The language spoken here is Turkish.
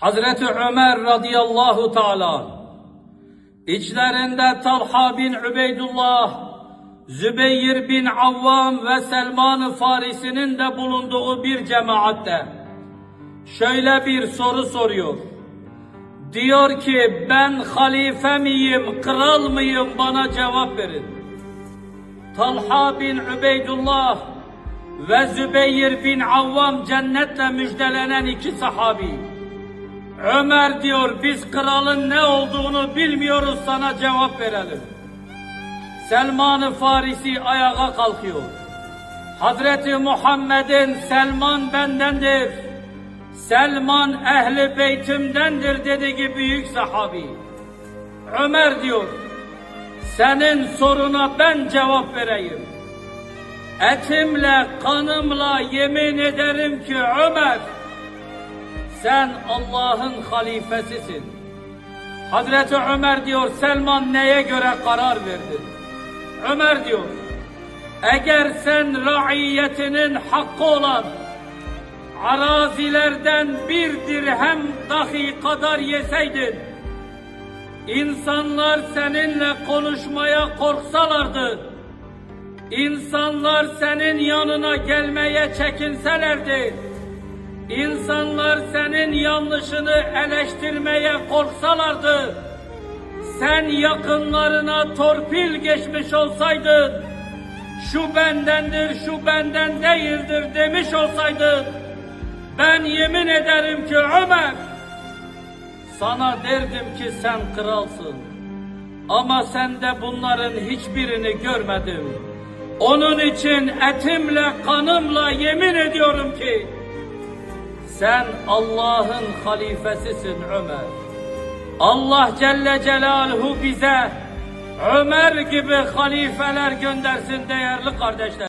Hazreti Ömer radıyallahu teala içlerinde Talha bin Übeydullah, Zübeyir bin Avvam ve Selman-ı Farisi'nin de bulunduğu bir cemaatte şöyle bir soru soruyor. Diyor ki ben halife miyim, kral mıyım bana cevap verin. Talha bin Übeydullah ve Zübeyir bin Avvam cennetle müjdelenen iki sahabi. Ömer diyor biz kralın ne olduğunu bilmiyoruz sana cevap verelim. Selman-ı Farisi ayağa kalkıyor. Hazreti Muhammed'in Selman bendendir. Selman ehli beytimdendir dediği büyük sahabi. Ömer diyor, senin soruna ben cevap vereyim. Etimle, kanımla yemin ederim ki Ömer, sen Allah'ın halifesisin. Hazreti Ömer diyor, Selman neye göre karar verdin? Ömer diyor, eğer sen raiyetinin hakkı olan arazilerden bir dirhem dahi kadar yeseydin, insanlar seninle konuşmaya korksalardı, insanlar senin yanına gelmeye çekinselerdi, insanlar senin yanlışını eleştirmeye korksalardı, sen yakınlarına torpil geçmiş olsaydın, şu bendendir, şu benden değildir demiş olsaydın, ben yemin ederim ki Ömer, sana derdim ki sen kralsın. Ama sende bunların hiçbirini görmedim. Onun için etimle kanımla yemin ediyorum ki sen Allah'ın halifesisin Ömer. Allah Celle Celaluhu bize Ömer gibi halifeler göndersin değerli kardeşler.